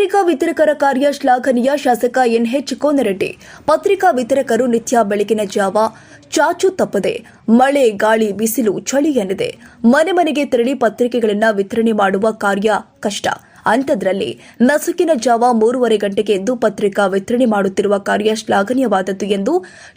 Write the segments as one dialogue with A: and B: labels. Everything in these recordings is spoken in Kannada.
A: ಪತ್ರಿಕಾ ವಿತರಕರ ಕಾರ್ಯ ಶ್ಲಾಘನೀಯ. ಶಾಸಕ ಎನ್ಎಚ್ ಕೋನರೆಡ್ಡಿ, ಪತ್ರಿಕಾ ವಿತರಕರು ನಿತ್ಯ ಬೆಳಗಿನ ಜಾವ ಚಾಚು ತಪ್ಪದೆ, ಮಳೆ, ಗಾಳಿ, ಬಿಸಿಲು, ಚಳಿ ಎನ್ನದೆ. ಮನೆ ಮನೆಗೆ ತೆರಳಿ ಪತ್ರಿಕೆಗಳನ್ನು ವಿತರಣೆ ಮಾಡುವ ಕಾರ್ಯ ಕಷ್ಟ. ಅಂಥದ್ರಲ್ಲಿ ನಸುಕಿನ ಜಾವ ಮೂರುವರೆ ಗಂಟೆಗೆ ಎದ್ದು ಪತ್ರಿಕಾ ವಿತರಣೆ ಮಾಡುತ್ತಿರುವ ಕಾರ್ಯ ಶ್ಲಾಘನೀಯವಾದದ್ದು ಎಂದು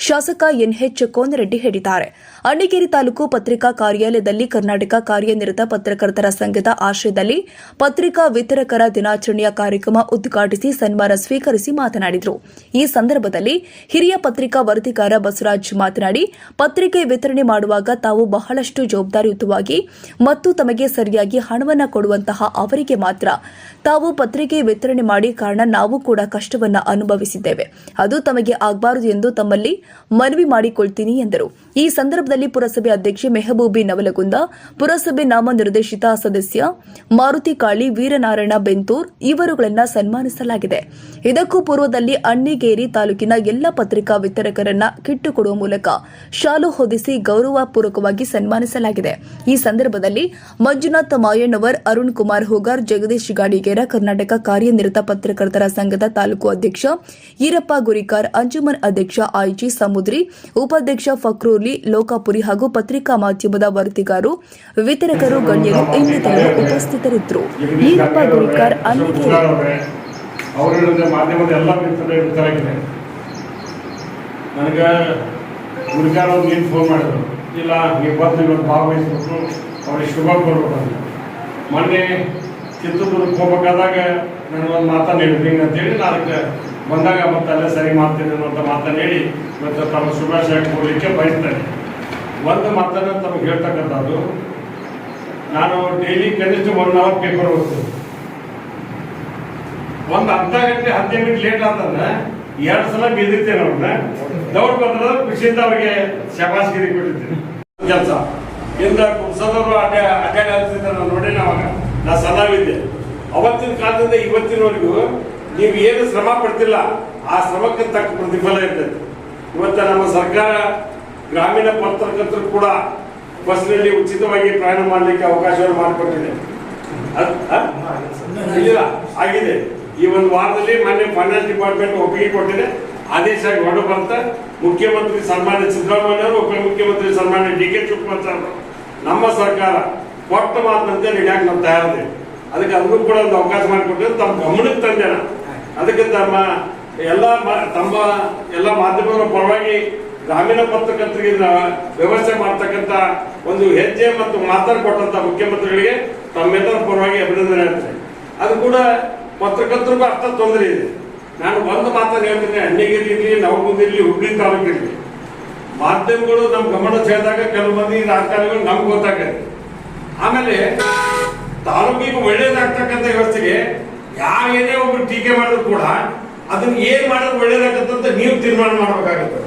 A: ಶಾಸಕ ಎನ್ಎಚ್ ಕೋನರೆಡ್ಡಿ ಹೇಳಿದ್ದಾರೆ. ಅಣ್ಣಿಗೇರಿ ತಾಲೂಕು ಪತ್ರಿಕಾ ಕಾರ್ಯಾಲಯದಲ್ಲಿ ಕರ್ನಾಟಕ ಕಾರ್ಯನಿರತ ಪತ್ರಕರ್ತರ ಸಂಘದ ಆಶ್ರಯದಲ್ಲಿ ಪತ್ರಿಕಾ ವಿತರಕರ ದಿನಾಚರಣೆಯ ಕಾರ್ಯಕ್ರಮ ಉದ್ಘಾಟಿಸಿ ಸನ್ಮಾನ ಸ್ವೀಕರಿಸಿ ಮಾತನಾಡಿದರು. ಈ ಸಂದರ್ಭದಲ್ಲಿ ಹಿರಿಯ ಪತ್ರಿಕಾ ವರದಿಗಾರ ಬಸವರಾಜ್ ಮಾತನಾಡಿ, ಪತ್ರಿಕೆ ವಿತರಣೆ ಮಾಡುವಾಗ ತಾವು ಬಹಳಷ್ಟು ಜವಾಬ್ದಾರಿಯುತವಾಗಿ ಮತ್ತು ತಮಗೆ ಸರಿಯಾಗಿ ಹಣವನ್ನು ಕೊಡುವಂತಹ ಅವರಿಗೆ ಮಾತ್ರ ತಾವು ಪತ್ರಿಕೆ ವಿತರಣೆ ಮಾಡಿ ಕಾರಣ ನಾವು ಕೂಡ ಕಷ್ಟವನ್ನು ಅನುಭವಿಸಿದ್ದೇವೆ. ಅದು ತಮಗೆ ಆಗಬಾರದು ಎಂದು ತಮ್ಮಲ್ಲಿ ಮನವಿ ಮಾಡಿಕೊಳ್ತೀನಿ ಎಂದರು. ಈ ಸಂದರ್ಭದಲ್ಲಿ ಪುರಸಭೆ ಅಧ್ಯಕ್ಷೆ ಮೆಹಬೂಬಿ ನವಲಗುಂದ, ಪುರಸಭೆ ನಾಮ ನಿರ್ದೇಶಿತ ಸದಸ್ಯ ಮಾರುತಿ ಕಾಳಿ, ವೀರನಾರಾಯಣ ಬೆಂತೂರ್ ಇವರುಗಳನ್ನ ಸನ್ಮಾನಿಸಲಾಗಿದೆ. ಇದಕ್ಕೂ ಪೂರ್ವದಲ್ಲಿ ಅಣ್ಣಿಗೇರಿ ತಾಲೂಕಿನ ಎಲ್ಲ ಪತ್ರಿಕಾ ವಿತರಕರನ್ನ ಕಿಟ್ಟುಕೊಡುವ ಮೂಲಕ ಶಾಲು ಹೊದಿಸಿ ಗೌರವಪೂರ್ವಕವಾಗಿ ಸನ್ಮಾನಿಸಲಾಗಿದೆ. ಈ ಸಂದರ್ಭದಲ್ಲಿ ಮಂಜುನಾಥ ಮಾಯಣ್ಣವರ್, ಅರುಣ್ ಕುಮಾರ್ ಹೋಗಾರ್, ಜಗದೀಶ್ ಗಾಡಿಗೇರ ಕರ್ನಾಟಕ ಕಾರ್ಯನಿರತ ಪತ್ರಕರ್ತರ ಸಂಘದ ತಾಲೂಕು ಅಧ್ಯಕ್ಷ ಈರಪ್ಪ ಗುರಿಕಾರ್, ಅಂಜುಮನ್ ಅಧ್ಯಕ್ಷ ಐಜಿ ಸಮುದ್ರಿ, ಉಪಾಧ್ಯಕ್ಷ ಫಕ್ರೂರ್ಲಿ, ಲೋಕಾಪುರಿ ಹಾಗೂ ಪತ್ರಿಕಾ ಮಾಧ್ಯಮದ ವರದಿಗಾರರು ವಿತರಕರು, ಗಣ್ಯರು ಇನ್ನಿತರರು ಉಪಸ್ಥಿತರಿದ್ದರು. ಈರಪ್ಪ ಗುರಿಕಾರ್
B: ಫೋನ್ ಇಲ್ಲ ನೀವು ಬಂದು ಇವತ್ತು ಅವ್ರಿಗೆ ಶುಭ ಕೊಡ್ಬೇಕು ಮೊನ್ನೆ ಚಿತ್ರದುರ್ಗಕ್ಕೆ ಹೋಗ್ಬೇಕಾದಾಗ ನಾನು ಒಂದು ಮಾತನ್ನು ಹಿಂಗೆ ಅಂತೇಳಿ ನಾನು ಅದಕ್ಕೆ ಬಂದಾಗ ಮತ್ತೆ ಅಲ್ಲೇ ಸರಿ ಮಾಡ್ತೀನಿ ಅಂತ ಮಾತನ್ನು ಹೇಳಿ ಇವತ್ತು ತಮ್ಮ ಶುಭಾಶಯ ಕೊಡಲಿಕ್ಕೆ ಬಯಸ್ತೇನೆ. ಒಂದು ಮಾತನ್ನು ತಮಗೆ ಹೇಳ್ತಕ್ಕಂಥದ್ದು, ನಾನು ಡೈಲಿ ಕನಿಷ್ಠ ಒನ್ ಅವರ್ ಪೇಪರ್ ಓದ್ತೀನಿ. ಒಂದು ಅರ್ಧ ಗಂಟೆ ಹದಿನೈದು ಮಿನಿಟ್ ಲೇಟ್ ಆತಂದ್ರೆ ಎರಡು ಸಲ ಬಿದ್ದಿರ್ತೇನೆ ಅವ್ರನ್ನ ದೌಡ್ ಬಂದ್ರೆ ಖುಷಿಯಿಂದ ಅವ್ರಿಗೆ ಶಬಾಸ್ಗಿರಿ ಕೊಟ್ಟಿರ್ತೀನಿ. ಕೆಲಸ. ಇಂದ ಕುಡ್ಸೋದವ್ರು ಅಡ್ಡ ಅಡ್ಡ ನಾನು ನೋಡಿ ನಾ ಸದಾವಿದ್ದೆ ಅವತ್ತಿನ ಕಾಲದಿಂದ ಇವತ್ತಿನವರೆಗೂ ನೀವು ಏನು ಶ್ರಮ ಪಡ್ತಿಲ್ಲ, ಆ ಶ್ರಮಕ್ಕೆ ತಕ್ಕ ಪ್ರತಿಫಲ ಇರ್ತದೆ ಇವತ್ತ ನಮ್ಮ ಸರ್ಕಾರ ಗ್ರಾಮೀಣ ಪತ್ರಕರ್ತರು ಕೂಡ ಬಸ್ನಲ್ಲಿ ಉಚಿತವಾಗಿ ಪ್ರಯಾಣ ಮಾಡಲಿಕ್ಕೆ ಅವಕಾಶವನ್ನು ಮಾಡಿಕೊಟ್ಟಿದೆ. ಆಗಿದೆ. ಈ ಒಂದು ವಾರದಲ್ಲಿ ಮೊನ್ನೆ ಫೈನಾನ್ಸ್ ಡಿಪಾರ್ಟ್ಮೆಂಟ್ ಒಪ್ಪಿಗೆ ಕೊಟ್ಟಿದೆ. ಆದೇಶ ಹೊರಡು ಬರುತ್ತೆ. ಮುಖ್ಯಮಂತ್ರಿ ಸನ್ಮಾನ್ಯ ಸಿದ್ದರಾಮಯ್ಯ ಅವರು ಉಪಮುಖ್ಯಮಂತ್ರಿ ಸನ್ಮಾನ್ಯ ಡಿ ಕೆ ಶಿವಕುಮಾರ್ ನಮ್ಮ ಸರ್ಕಾರ ಕೊಟ್ಟ ಮಾತಂತೆ ನಡೆಯಕ್ಕೆ ನಾವು ತಯಾರಿದೆ ಅದಕ್ಕೆ ಅದಕ್ಕೂ ಕೂಡ ಒಂದು ಅವಕಾಶ ಮಾಡಿಕೊಟ್ಟು ತಮ್ಮ ಗಮನಕ್ಕೆ ತಂದೆ ನಾನು. ಅದಕ್ಕೆ ತಮ್ಮ ಎಲ್ಲ ತಮ್ಮ ಎಲ್ಲ ಮಾಧ್ಯಮಗಳ ಪರವಾಗಿ ಗ್ರಾಮೀಣ ಪತ್ರಕರ್ತರಿಗೆ ವ್ಯವಸ್ಥೆ ಮಾಡ್ತಕ್ಕಂಥ ಒಂದು ಹೆಜ್ಜೆ ಮತ್ತು ಮಾತನ್ನು ಕೊಟ್ಟಂತ ಮುಖ್ಯಮಂತ್ರಿಗಳಿಗೆ ತಮ್ಮೆಲ್ಲರ ಪರವಾಗಿ ಅಭಿನಂದನೆ ಹೇಳ್ತೇನೆ. ಅದು ಕೂಡ ಪತ್ರಕರ್ತರಿಗೂ ಅರ್ಥ ತೊಂದರೆ ಇದೆ. ನಾನು ಒಂದು ಮಾತನ್ನು ಹೇಳ್ತೀನಿ ಇರಲಿ ನವಗುಂದಿರ್ಲಿ ಹುಬ್ಬಳ್ಳಿ ತಾಲೂಕಿರ್ಲಿ. ಮಾಧ್ಯಮಗಳು ನಮ್ಮ ಗಮನ ಸೇರಿದಾಗ ಕೆಲವು ಮಂದಿ ರಾಜಕಾರಣಿಗಳು ನಮ್ಗೆ ಗೊತ್ತಾಗತ್ತೆ ಆಮೇಲೆ ತಾಲೂಕಿಗೆ ಒಳ್ಳೇದಾಗ್ತಕ್ಕಂಥ ವ್ಯವಸ್ಥೆಗೆ ಯಾರು ಏನೇ ಒಬ್ರು ಟೀಕೆ ಮಾಡಿದ್ರು ಕೂಡ ಅದನ್ನ ಏನ್ ಮಾಡೋದು ಒಳ್ಳೇದಾಗತ್ತಂತ ನೀವು ತೀರ್ಮಾನ ಮಾಡಬೇಕಾಗುತ್ತೆ.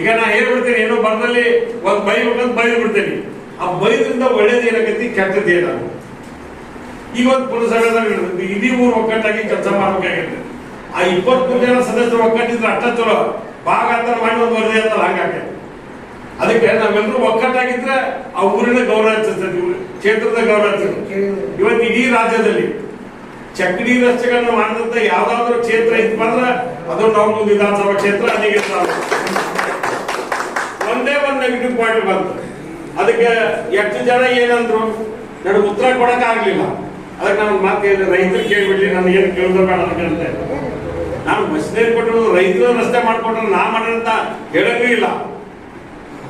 B: ಈಗ ನಾ ಹೇಳ್ಬಿಡ್ತೇನೆ, ಏನೋ ಬರದಲ್ಲಿ ಒಂದು ಬೈಬೇಕಂತ ಬೈದು ಬಿಡ್ತೀನಿ ಆ ಬೈದ್ರಿಂದ ಒಳ್ಳೇದು ಏನಾಗತ್ತಿ ಕೆಟ್ಟದ್ದು ಏನಾಗುತ್ತೆ ಈಗ ಒಂದು ಇರ್ತದೆ ಇಡೀ ಊರು ಒಕ್ಕಟ್ಟಾಗಿ ಕೆಲಸ ಮಾಡಬೇಕಾಗಿರುತ್ತೆ ಆ ಇಪ್ಪತ್ಮೂರು ಜನ ಸದಸ್ಯರು ಒಕ್ಕಟ್ಟಿದ್ರೆ ಅಷ್ಟ ಚಲೋ. ಭಾಗ ಅಂತ ಮಾಡಿ ಒಂದು ವರದಿ ಅಂತ ಹಂಗಾಗತ್ತೆ ಅದಕ್ಕೆ ನಾವೆಲ್ಲರೂ ಒಕ್ಕಟ್ಟಾಗಿದ್ರೆ ಆ ಊರಿನ ಗೌರವ ಹೆಚ್ಚಿಸ್ತದೆ ಕ್ಷೇತ್ರದ ಗೌರವ ಹೆಚ್ಚಿಸ್ತದೆ. ಇವತ್ತು ಇಡೀ ರಾಜ್ಯದಲ್ಲಿ ಚಕ್ಕಡಿ ರಸ್ತೆಗಳನ್ನ ಮಾಡಿದಂತ ಯಾವ್ದಾದ್ರು ಕ್ಷೇತ್ರ ಇತ್ತು ಬಂದ್ರೆ ಅದು ನಾವು ವಿಧಾನಸಭಾ ಕ್ಷೇತ್ರ ಅಲ್ಲಿಗೆ ಒಂದೇ ಒಂದು ನೆಗೆಟಿವ್ ಪಾಯಿಂಟ್ ಬಂತು. ಅದಕ್ಕೆ ಎಷ್ಟು ಜನ ಏನಂದ್ರು, ನನಗೆ ಉತ್ತರ ಕೊಡಕ್ ಆಗ್ಲಿಲ್ಲ. ಅದಕ್ಕೆ ನಾನು ಮಾತು ರೈತರು ಕೇಳ್ಬಿಡ್ಲಿ, ನಾನು ಏನು ಕೇಳ್ದ ಬೇಡ ಅಂತ ನಾನು ಮಷಿನರಿ ಕೊಟ್ಟರು ರೈತರು ರಸ್ತೆ ಮಾಡ್ಕೊಟ್ರೆ ನಾ ಮಾಡಿದಂತ ಹೇಳಂಗೂ ಇಲ್ಲ.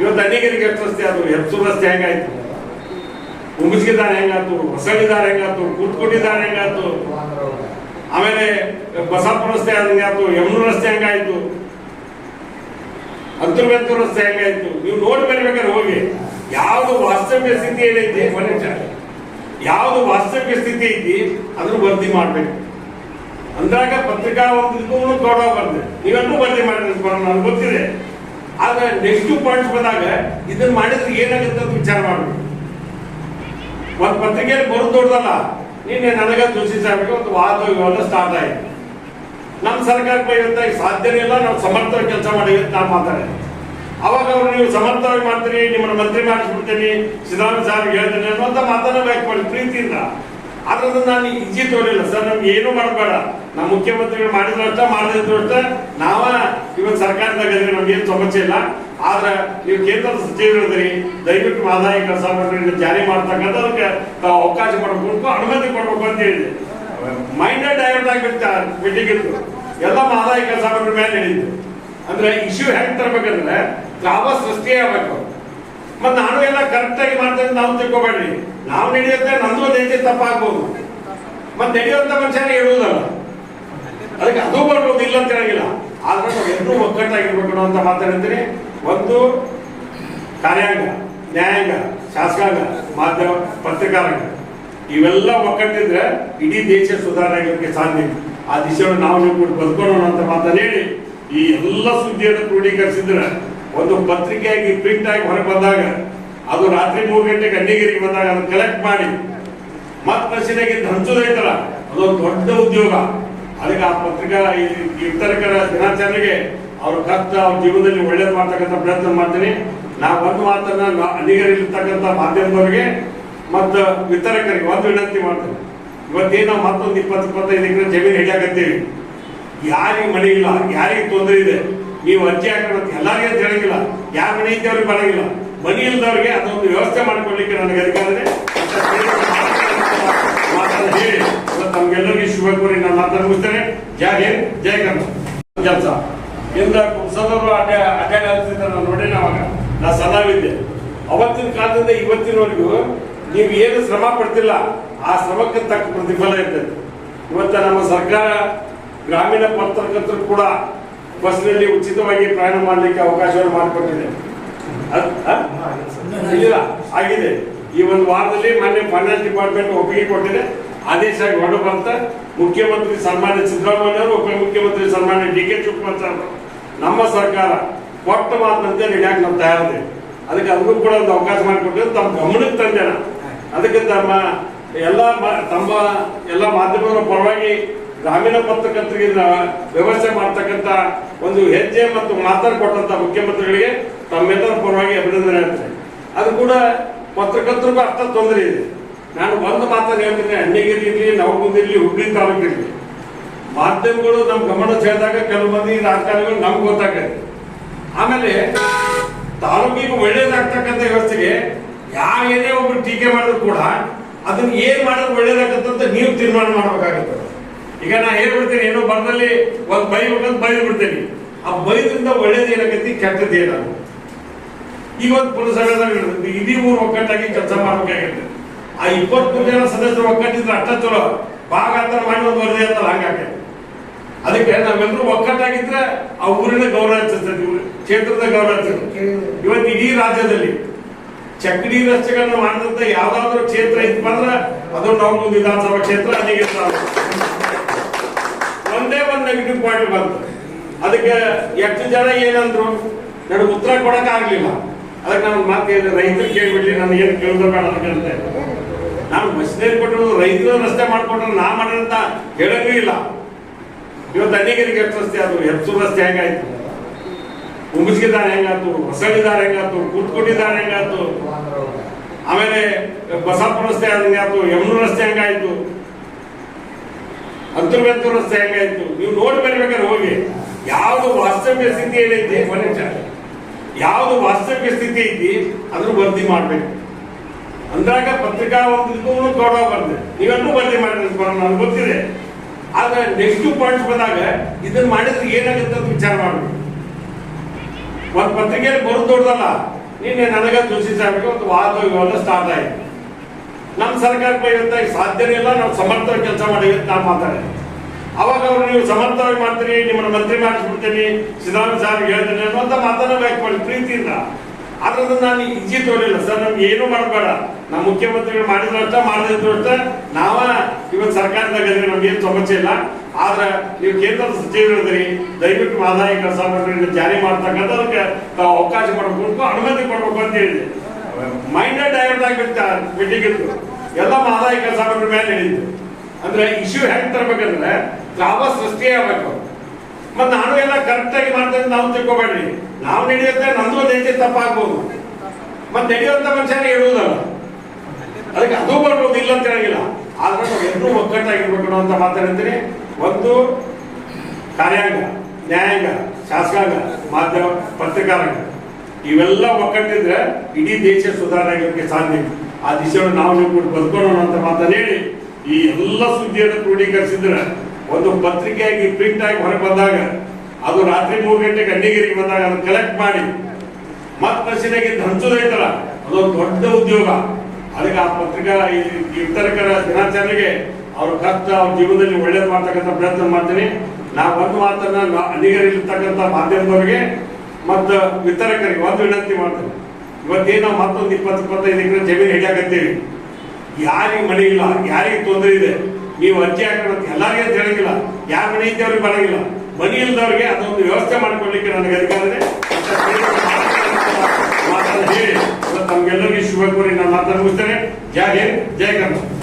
B: ಇವತ್ತು ಅಣ್ಣಿಗರಿಗೆ ಎಷ್ಟು ರಸ್ತೆ ಆದ್ರು? ಹೆಪ್ಸೂರು ರಸ್ತೆ ಹೆಂಗಾಯ್ತು? ಉಂಬಿಸ್ಗಿದ್ದಾರೆ ಹೆಂಗಾಯ್ತು? ಹೊಸಳಿದಾರ ಹೆಂಗಾಯ್ತು? ಕೂತ್ಕೊಂಡಿದ್ದಾರೆ ಹೆಂಗಾಯ್ತು? ಆಮೇಲೆ ಬಸಾಪುರ ರಸ್ತೆ ಹೆಂಗಾಯ್ತು? ಯಮುನೂರು ರಸ್ತೆ ಹೆಂಗಾಯ್ತು? ಅಂತರ್ವೆಂತೂರು ರಸ್ತೆ ಹೆಂಗಾಯ್ತು? ನೀವು ನೋಡಿ ಬರ್ಬೇಕಾದ್ರೆ ಹೋಗಿ. ಯಾವ್ದು ವಾಸ್ತವ್ಯ ಸ್ಥಿತಿ ಏನೈತಿ? ಒಂದ್ ಯಾವುದು ವಾಸ್ತವ್ಯ ಸ್ಥಿತಿ ಐತಿ? ಅದನ್ನು ವರದಿ ಮಾಡ್ಬೇಕು. ಅಂದಾಗ ಪತ್ರಿಕಾ ಒಂದು ಗೌರವ ಬಂದೆ ನೀವೆಲ್ಲರೂ ವರದಿ ಮಾಡಿದ್ರೆ ನನ್ಗೆ ಗೊತ್ತಿದೆ. ಆದ್ರೆ ನೆಕ್ಸ್ಟ್ ಪಾಯಿಂಟ್ಸ್ ಬಂದಾಗ ಇದನ್ನ ಮಾಡಿದ್ರೆ ಏನಾಗುತ್ತೆ ಅಂತ ವಿಚಾರ ಮಾಡಬೇಕು. ಒಂದು ಪತ್ರಿಕೆಯಲ್ಲಿ ಬರೋದು ದೊಡ್ಡದಲ್ಲ ನಿನ್ನೆ ನನಗ ಸಾಹೇಬ್ಗೆ ಒಂದು ವಾದ ವಿವಾದ ಸ್ಟಾರ್ಟ್ ಆಯ್ತು. ನಮ್ಮ ಸರ್ಕಾರಕ್ಕೆ ಅಂತ ಸಾಧ್ಯನೇ ಇಲ್ಲ ನಾವು ಸಮರ್ಥವಾಗಿ ಕೆಲಸ ಮಾಡಿ ಅಂತ ನಾನು ಮಾತಾಡಿದೆ ಅವಾಗ ಅವ್ರು ನೀವು ಸಮರ್ಥವಾಗಿ ಮಾಡ್ತೀರಿ, ನಿಮ್ಮನ್ನ ಮಂತ್ರಿ ಮಾಡಿಸ್ಬಿಡ್ತೀನಿ, ಸಿದ್ದರಾಮಯ್ಯ ಸಾಹೇಬ್ ಹೇಳ್ತೇನೆ ಅನ್ನೋಂಥ ಮಾತನ್ನ ಮಾಡಿ. ಪ್ರೀತಿಯಿಂದ ಅದ್ರದ್ದು ನಾನು ಇಜ್ಜಿ ತೋರಿಲ್ಲ. ಸರ್ ನಮ್ಗೆ ಏನು ಮಾಡಬೇಡ. ನಮ್ಮ ಮುಖ್ಯಮಂತ್ರಿಗಳು ಮಾಡಿದ್ರು ಅಷ್ಟ ಮಾಡಿದ್ರು ಅಷ್ಟ. ನಾವ ಇವತ್ತು ನಮ್ಗೇನು ಸಮಸ್ಯೆ ಇಲ್ಲ. ಆದ್ರೆ ನೀವು ಕೇಂದ್ರದ ಸಚಿವರಿದ್ರಿ ದಯವಿಟ್ಟು ಆದಾಯ ಕೆಲಸ ಜಾರಿ ಮಾಡ್ತಕ್ಕಂಥ ಅದಕ್ಕೆ ತಾವು ಅವಕಾಶ ಮಾಡಬೇಕು ಅನುಮತಿ ಕೊಡಬೇಕು ಅಂತ ಹೇಳಿದೆ ಮೈಂಡ್ ಡೈವರ್ಟ್ ಆಗಿಬಿಡ್ತ ಮೀಟಿಂಗ್ ಎಲ್ಲ ಆದಾಯ ಕೆಲಸ ಮೇಲೆ ನಡೀತು. ಅಂದ್ರೆ ಇಶ್ಯೂ ಹೆಂಗ್ ತರ್ಬೇಕಂದ್ರೆ, ಲಾಭ ಸೃಷ್ಟಿಯೇ ಆಗ್ಬೇಕು. ಮತ್ತೆ ನಾನು ಎಲ್ಲ ಕರೆಕ್ಟ್ ಆಗಿ ಮಾಡ್ತೇನೆ ನಾವು ತಿಳ್ಕೊಬೇಡ್ರಿ. ನಾವು ನಡೆಯುತ್ತೆ, ನಂದು ಹೆಜ್ಜೆ ತಪ್ಪಾಗ್ಬೋದು. ಮತ್ತೆ ನಡೆಯುವಂತ ಮನುಷ್ಯನ ಹೇಳುವುದಲ್ಲ. ಅದಕ್ಕೆ ಅದು ಬರ್ಬೋದು, ಇಲ್ಲ ಅಂತ ಹೇಳಂಗಿಲ್ಲ. ಆದ್ರೆ ನಾವು ಎಲ್ಲರೂ ಒಗ್ಗಟ್ಟಾಗಿರ್ಬೇಕು ಅಂತ ಮಾತಾಡಿದ್ರೆ ಒಂದು, ಕಾರ್ಯಾಂಗ, ನ್ಯಾಯಾಂಗ, ಶಾಸಕಾಂಗ, ಮಾಧ್ಯಮ, ಪತ್ರಿಕಾರಂಗ, ಇವೆಲ್ಲ ಒಗ್ಗಟ್ಟಿದ್ರೆ ಇಡೀ ದೇಶ ಸುಧಾರಣೆ ಆಗಲಿಕ್ಕೆ ಸಾಧ್ಯ. ಆ ದಿಶೆಯನ್ನು ನಾವು ನೀವು ಬದುಕೋಣ ಅಂತ ಮಾತನ್ನ ಹೇಳಿ, ಈ ಎಲ್ಲ ಸುದ್ದಿಯನ್ನು ಕ್ರೋಢೀಕರಿಸಿದ್ರೆ, ಒಂದು ಪತ್ರಿಕೆಯಾಗಿ ಪ್ರಿಂಟ್ ಆಗಿ ಹೊರಗೆ ಬಂದಾಗ, ಅದು ರಾತ್ರಿ ಮೂರು ಗಂಟೆಗೆ ಅಣ್ಣಿಗಿರಿಗೆ ಬಂದಾಗ ಅದನ್ನು ಕಲೆಕ್ಟ್ ಮಾಡಿ, ಮತ್ತೆ ಮಷೀನಾಗಿ ಹಂಚೋದೈತಲ್ಲ ಅದೊಂದು ದೊಡ್ಡ ಉದ್ಯೋಗ ಅದಕ್ಕೆ ಆ ಪತ್ರಿಕಾ ಈ ವಿತರಕರ ದಿನಾಚರಣೆಗೆ ಅವ್ರ ಕಷ್ಟ ಅವ್ರ ಜೀವನದಲ್ಲಿ ಒಳ್ಳೇದು ಮಾಡ್ತಕ್ಕಂಥ ಪ್ರಯತ್ನ ಮಾಡ್ತೀನಿ. ನಾ ಒಂದು ಮಾತನ್ನ ಅಲ್ಲಿಗರಲ್ಲಿರ್ತಕ್ಕಂಥ ಮಾಧ್ಯಮದವರಿಗೆ ಮತ್ತು ವಿತರಕರಿಗೆ ಒಂದು ವಿನಂತಿ ಮಾಡ್ತೇನೆ. ಇವತ್ತೇನು ಮತ್ತೊಂದು ಇಪ್ಪತ್ತು, ಇಪ್ಪತ್ತೈದು ಎಕರೆ ಜಮೀನು ಹಿಡಿಯಾಕತ್ತೀವಿ. ಯಾರಿಗೆ ಮನೆ ಇಲ್ಲ, ಯಾರಿಗೆ ತೊಂದರೆ ಇದೆ. ನೀವು ಅರ್ಜಿ ಹಾಕೋಣ ಎಲ್ಲರಿಗೆ ಅಂತ ಹೇಳಂಗಿಲ್ಲ. ಯಾರ ಮನೆ ಇದ್ದವ್ರಿಗೆ ಬರೋಂಗಿಲ್ಲ. ಮನೆ ಇಲ್ಲದವ್ರಿಗೆ ಅದೊಂದು ವ್ಯವಸ್ಥೆ ಮಾಡ್ಕೊಳ್ಲಿಕ್ಕೆ ನನಗೆ ಅಧಿಕಾರ ಅಂತ ಮಾತನ್ನ ಹೇಳಿ ಇವತ್ತು ತಮ್ಗೆಲ್ಲರಿಗೂ ಶುಭ ಕೋರಿ ನಾನು ಮಾತನ್ನು ಮುಗಿಸ್ತೇನೆ ಜೈ ಹಿಂದ್ ಜೈ ಕರ್ನಾಟಕ ಕೆಲಸ ಇಂದ ಕುಸದವರು ಅಡ್ಡ ಅಡ್ಡಾಡ್ತಿದ್ದ ನಾನು ನೋಡಿ ಅವಾಗ ನಾ ಸಣ್ಣವಿದ್ದೆ ಅವತ್ತಿನ ಕಾಲದಿಂದ ಇವತ್ತಿನವರೆಗೂ ನೀವು ಏನು ಶ್ರಮ ಪಡ್ತಿಲ್ಲ. ಆ ಶ್ರಮಕ್ಕೆ ತಕ್ಕ ಪ್ರತಿಫಲ ಇರ್ತೈತೆ ಇವತ್ತು ನಮ್ಮ ಸರ್ಕಾರ ಗ್ರಾಮೀಣ ಪತ್ರಕರ್ತರು ಕೂಡ ಬಸ್ನಲ್ಲಿ ಉಚಿತವಾಗಿ ಪ್ರಯಾಣ ಮಾಡಲಿಕ್ಕೆ ಅವಕಾಶವನ್ನು ಮಾಡಿಕೊಟ್ಟಿದೆ. ಇಲ್ಲ, ಆಗಿದೆ. ಈ ಒಂದು ವಾರದಲ್ಲಿ ಮೊನ್ನೆ ಫೈನಾನ್ಸ್ ಡಿಪಾರ್ಟ್ಮೆಂಟ್ ಒಪ್ಪಿಗೆ ಕೊಟ್ಟಿದೆ. ಆದೇಶ ಹೊರಡು ಬಂತ. ಮುಖ್ಯಮಂತ್ರಿ ಸನ್ಮಾನ್ಯ ಸಿದ್ದರಾಮಯ್ಯ ಅವರು ಉಪಮುಖ್ಯಮಂತ್ರಿ ಸನ್ಮಾನ್ಯ ಡಿ ಕೆ ಶಿವಕುಮಾರ್ ನಮ್ಮ ಸರ್ಕಾರ ಕೊಟ್ಟ ಮಾತಂತೆ ನಡೆಯಕ್ಕೆ ನಾವು ತಯಾರಿದೆ. ಅದಕ್ಕೆ ಅದಕ್ಕೂ ಕೂಡ ಒಂದು ಅವಕಾಶ ಮಾಡಿಕೊಟ್ಟಿದ್ರು ತಮ್ಮ ಗಮನಕ್ಕೆ ತಂದೆ. ಅದಕ್ಕೆ ತಮ್ಮ ಎಲ್ಲ ತಮ್ಮ ಎಲ್ಲ ಮಾಧ್ಯಮಗಳ ಪರವಾಗಿ ಗ್ರಾಮೀಣ ಪತ್ರಕರ್ತರಿಗೆ ವ್ಯವಸ್ಥೆ ಮಾಡ್ತಕ್ಕಂಥ ಒಂದು ಹೆಜ್ಜೆ ಮತ್ತು ಮಾತನ್ನು ಕೊಟ್ಟಂತ ಮುಖ್ಯಮಂತ್ರಿಗಳಿಗೆ ತಮ್ಮೆಲ್ಲರ ಪರವಾಗಿ ಅಭಿನಂದನೆ ಹೇಳ್ತಾರೆ ಅದು ಕೂಡ ಪತ್ರಕರ್ತರಿಗೂ ಅಷ್ಟ ತೊಂದರೆ ಇದೆ. ನಾನು ಒಂದು ಮಾತನ್ನು ಹೇಳ್ತೀನಿ ಅಣ್ಣಿಗಿರಿ ಇರಲಿ ನವಗುಂದ ಇರಲಿ ಹುಬ್ಳಿ ತಾಲೂಕು ಇರಲಿ ಮಾಧ್ಯಮಗಳು ನಮ್ಮ ಗಮನ ಸೇರಿದಾಗ ಕೆಲವು ಮಂದಿ ರಾಜಕಾರಣಿಗಳು ನಮ್ಗೆ ಗೊತ್ತಾಗತ್ತೆ ಆಮೇಲೆ ತಾಲೂಕಿಗೆ ಒಳ್ಳೇದಾಗ್ತಕ್ಕಂಥ ವ್ಯವಸ್ಥೆಗೆ ಯಾವ ಏನೇ ಒಬ್ರು ಟೀಕೆ ಮಾಡಿದ್ರು ಕೂಡ ಅದನ್ನ ಏನ್ ಮಾಡಿದ್ರೆ ಒಳ್ಳೇದಾಗತ್ತಂತ ನೀವು ತೀರ್ಮಾನ ಮಾಡ್ಬೇಕಾಗತ್ತೆ. ಈಗ ನಾ ಹೇಳ್ಬಿಡ್ತೀನಿ, ಏನೋ ಬರದಲ್ಲಿ ಒಂದು ಬೈಬೇಕಂತ ಬೈದು ಬಿಡ್ತೀನಿ ಆ ಬೈದ್ರಿಂದ ಒಳ್ಳೇದು ಏನಾಗತ್ತಿ ಕೆಟ್ಟದ್ದು ಏನಾಗ ಈಗ ಒಂದು ಪುರಸಭೆದಾಗ ಇಡೀ ಊರು ಒಗ್ಗಟ್ಟಾಗಿ ಕೆಲಸ ಮಾಡ್ಬೇಕಾಗಿರುತ್ತೆ. ಆ ಇಪ್ಪತ್ಮೂರು ಜನ ಸದಸ್ಯರು ಒಕ್ಕಟ್ಟಿದ್ರೆ ಅಷ್ಟ ಚಲೋ. ಭಾಗ ಅಂತ ಮಾಡಿ ಒಂದು ಅಂತ ಹಂಗಾಕೆ ಅದಕ್ಕೆ ನಾವೆಲ್ಲರೂ ಒಕ್ಕಟ್ಟಾಗಿದ್ರೆ ಆ ಊರಿನ ಗೌರವ ಹೆಚ್ಚಿಸ್ತದೆ. ಕ್ಷೇತ್ರದ ಗೌರವ ಹೆಚ್ಚಿಸ್ತದೆ. ಇವತ್ತು ಇಡೀ ರಾಜ್ಯದಲ್ಲಿ ಚಕ್ಡಿ ರಸ್ತೆಗಳನ್ನ ಮಾಡಿದಂತ ಯಾವ್ದಾದ್ರು ಕ್ಷೇತ್ರ ಇತ್ತು ಬಂದ್ರೆ ಅದು ನಾವು ವಿಧಾನಸಭಾ ಕ್ಷೇತ್ರ ಅಲ್ಲಿಗೆ. ಒಂದೇ ಒಂದು ನೆಗೆಟಿವ್ ಪಾಯಿಂಟ್ ಬಂತು. ಅದಕ್ಕೆ ಎಷ್ಟು ಜನ ಏನಂದ್ರು, ನನಗೆ ಉತ್ತರ ಕೊಡಕ್ ಆಗ್ಲಿಲ್ಲ ಅದಕ್ಕೆ ನಾನು ಮತ್ತೆ ರೈತರು ಕೇಳ್ಬಿಡ್ಲಿ ನನಗೆ ಏನು ಕೇಳಿದ್ರೆ ಬೇಡ ಅಂತ ನಾನು ಮಷಿನರಿ ಕೊಟ್ಟರು, ರೈತರು ರಸ್ತೆ ಮಾಡಿಕೊಟ್ರು ನಾ ಮಾಡಿದಂತ ಹೇಳಂಗೂ ಇಲ್ಲ. ಇವತ್ತು ಅನೇಕರಿಗೆ ಎಷ್ಟು ರಸ್ತೆ ಅದು ಹೆಪ್ಸೂರು ರಸ್ತೆ ಹೆಂಗಾಯ್ತು? ಉಂಬಿಸ್ಗಿ ಹೆಂಗಾಯ್ತು? ಹೊಸಳಿದ್ದಾರೆ ಹೆಂಗಾಯ್ತು? ಕೂತ್ಕೊಂಡಿದ್ದಾರೆ ಹೆಂಗಾಯ್ತು? ಆಮೇಲೆ ಬಸಪ್ಪ ರಸ್ತೆ ಹೆಂಗಾಯ್ತು? ಯಮನೂರು ರಸ್ತೆ ಹೆಂಗಾಯ್ತು? ಅಂತರ್ಗತ ರಸ್ತೆ ಹೆಂಗಾಯ್ತು? ನೀವು ನೋಡಿ ಬರ್ಬೇಕಾದ್ರೆ ಹೋಗಿ. ಯಾವುದು ವಾಸ್ತವ್ಯ ಸ್ಥಿತಿ ಏನೈತಿ ಒಂದ್ ಯಾವುದು ವಾಸ್ತವಿಕ ಸ್ಥಿತಿ ಐತಿ, ಅದ್ರ ವರದಿ ಮಾಡ್ಬೇಕು. ಅಂದಾಗ ಪತ್ರಿಕಾ ಒಂದು ಗೌರವ ಬರ್ತದೆ ನೀವೆಲ್ಲರೂ ವರದಿ ಮಾಡಿದ್ರೆ ನನಗೆ ಗೊತ್ತಿದೆ. ಆದ್ರೆ ನೆಕ್ಸ್ಟ್ ಪಾಯಿಂಟ್ಸ್ ಬಂದಾಗ ಇದನ್ನ ಮಾಡಿದ್ರೆ ಏನಾಗುತ್ತೆ ಅಂತ ವಿಚಾರ ಮಾಡ್ಬೇಕು. ಒಂದು ಪತ್ರಿಕೆಯಲ್ಲಿ ಬರೋದು ದೊಡ್ಡದಲ್ಲ, ನಿನ್ನೆ ನನಗ ತುಳಸಿ ಸಾಹೇಬ್ಗೆ ಒಂದು ವಾದ ವಿವಾದ ಸ್ಟಾರ್ಟ್ ಆಯ್ತು. ನಮ್ಮ ಸರ್ಕಾರಕ್ಕೆ ಅಂತ ಸಾಧ್ಯನೇ ಇಲ್ಲ, ನಾವು ಸಮರ್ಥವಾಗಿ ಕೆಲಸ ಮಾಡಿವಿ ಅಂತ ನಾನು ಮಾತಾಡಿದೆ. ಅವಾಗ ಅವ್ರು, ನೀವು ಸಮರ್ಥವಾಗಿ ಮಾಡ್ತೀರಿ, ನಿಮ್ಮನ್ನು ಮಂತ್ರಿ ಮಾಡಿಸ್ಬಿಡ್ತೀನಿ, ಸಿದ್ದರಾಮಯ್ಯ ಸಾಹೇಬ್ ಹೇಳ್ತೀನಿ ಅನ್ನೋ ಮಾತನ್ನ ವ್ಯಕ್ತಪಡಿ ಪ್ರೀತಿಯಿಂದ ಆದ್ರಿಂದ ನಾನು ಈಜಿ ತೋರಿಲ್ಲ. ಸರ್, ನಮ್ಗೆ ಏನು ಮಾಡಬೇಡ. ನಮ್ಮ ಮುಖ್ಯಮಂತ್ರಿಗಳು ಮಾಡಿದ್ರು ಅಷ್ಟ ಮಾಡಿದ್ರು ಅಷ್ಟ ನಾವ ಇವತ್ತು ಸರ್ಕಾರದಾಗ ನಮ್ಗೆ ಏನು ಸಮಸ್ಯೆ ಇಲ್ಲ. ಆದ್ರೆ ನೀವು ಕೇಂದ್ರದ ಸಚಿವರಿದ್ರಿ ದಯವಿಟ್ಟು ಆದಾಯ ಕೆಲಸ ಮಾಡಿ ಜಾರಿ ಮಾಡ್ತಕ್ಕಂಥ ಅದಕ್ಕೆ ತಾವು ಅವಕಾಶ ಕೊಡಬೇಕು, ಅನುಮತಿ ಕೊಡ್ಬೇಕು ಅಂತ ಹೇಳಿದೆ ಡೈವರ್ಟ್ ಆಗಿಬಿಡ್ತ ಮೀಟಿಂಗ್ ಇತ್ತು ಎಲ್ಲ ಆದಾಯ ಕೆಲಸ ಮಂಡಳಿ ಮೇಲೆ ಹೇಳಿದ್ದು. ಅಂದ್ರೆ ಇಶ್ಯೂ ಹೆಂಗ್ ತರ್ಬೇಕಂದ್ರೆ, ಲಾಭ ಸೃಷ್ಟಿ ಆಗ್ಬೇಕು ಮತ್ ನಾನು ಎಲ್ಲ ಕರೆಕ್ಟ್ ಆಗಿ ಮಾಡ್ತೇನೆ ನಾವು ತಿಳ್ಕೊಬೇಡ್ರಿ. ನಾವು ನಡೆಯುತ್ತೆ ನಂದು ಹೆಜ್ಜೆ ತಪ್ಪಾಗ್ಬೋದು. ಮತ್ತೆ ನಡೆಯುವಂತ ಮನುಷ್ಯನೇ ಹೇಳುವುದಲ್ಲ. ಅದಕ್ಕೆ ಅದು ಬರ್ಬೋದು, ಇಲ್ಲ ಅಂತ ಹೇಳಂಗಿಲ್ಲ. ಆದ್ರೆ ನಾವು ಎಲ್ಲರೂ ಒಗ್ಗಟ್ಟಾಗಿರ್ಬೇಕು ಅಂತ ಮಾತಾಡ್ತೀನಿ ಒಂದು, ಕಾರ್ಯಾಂಗ, ನ್ಯಾಯಾಂಗ, ಶಾಸಕಾಂಗ ಮಾಧ್ಯಮ ಪತ್ರಿಕಾರಂಗ. ಇವೆಲ್ಲ ಒಗ್ಗಟ್ಟಿದ್ರೆ ಇಡೀ ದೇಶ ಸುಧಾರಣೆ ಸಾಧ್ಯ ಆ ದಿಶೆಯನ್ನು ನಾವು ಕೂಡ ಬದುಕೋಣ ಅಂತ ಮಾತನ್ನ ಹೇಳಿ. ಈ ಎಲ್ಲ ಸುದ್ದಿಯನ್ನು ಕ್ರೋಢೀಕರಿಸಿದ್ರೆ ಒಂದು ಪತ್ರಿಕೆಯಾಗಿ ಪ್ರಿಂಟ್ ಆಗಿ ಹೊರಗೆ ಬಂದಾಗ, ಅದು ರಾತ್ರಿ ಮೂರು ಗಂಟೆಗೆ ಅಣ್ಣಿಗಿರಿಗೆ ಬಂದಾಗ ಅದನ್ನು ಕಲೆಕ್ಟ್ ಮಾಡಿ, ಮತ್ ಮಷೀನಾಗಿ ಹಂಚೋದೈತಲ್ಲ ಅದೊಂದು ದೊಡ್ಡ ಉದ್ಯೋಗ. ಅದಕ್ಕೆ ಆ ಪತ್ರಿಕಾ ವಿತರಕರ ದಿನಾಚರಣೆಗೆ ಅವ್ರ ಕಷ್ಟ, ಅವ್ರ ಜೀವನದಲ್ಲಿ ಒಳ್ಳೇದು ಮಾಡ್ತಕ್ಕಂಥ ಪ್ರಯತ್ನ ಮಾಡ್ತೀನಿ. ನಾ ಒಂದು ಮಾತನ್ನ ಅಲ್ಲಿಗರಿರ್ತಕ್ಕಂಥ ಮಾಧ್ಯಮದವರಿಗೆ, ಮತ್ತು ವಿತರಕರಿಗೆ ಒಂದು ವಿನಂತಿ ಮಾಡ್ತೀನಿ. ಇವತ್ತೇನು ನಾವು ಮತ್ತೊಂದು ಇಪ್ಪತ್ತು ಇಪ್ಪತ್ತೈದು ಎಕರೆ ಜಮೀನು ಹಿಡಿಯಾಕತ್ತೀವಿ ಯಾರಿಗೆ ಮನೆ ಇಲ್ಲ, ಯಾರಿಗೆ ತೊಂದರೆ ಇದೆ. ನೀವು ಅರ್ಜಿ ಹಾಕೋಣ ಎಲ್ಲರಿಗೂ ಅಂತ ಹೇಳಂಗಿಲ್ಲ. ಯಾರ ಮನೆ ಇದ್ದವ್ರಿಗೆ ಬರಂಗಿಲ್ಲ. ಮನೆ ಇಲ್ಲದವ್ರಿಗೆ ಅದೊಂದು ವ್ಯವಸ್ಥೆ ಮಾಡ್ಕೊಳ್ಲಿಕ್ಕೆ ನನಗೆ ಅಧಿಕಾರ ಇದೆ. ಹೇಳಿ ಇವತ್ತು ನಮ್ಗೆಲ್ಲರಿಗೂ ಶುಭ ಕೋರಿ ನಾನು ಮಾತನ್ನು ಜಯ ಹಿಂದ್, ಜೈ ಕರ್ನಾಟಕ.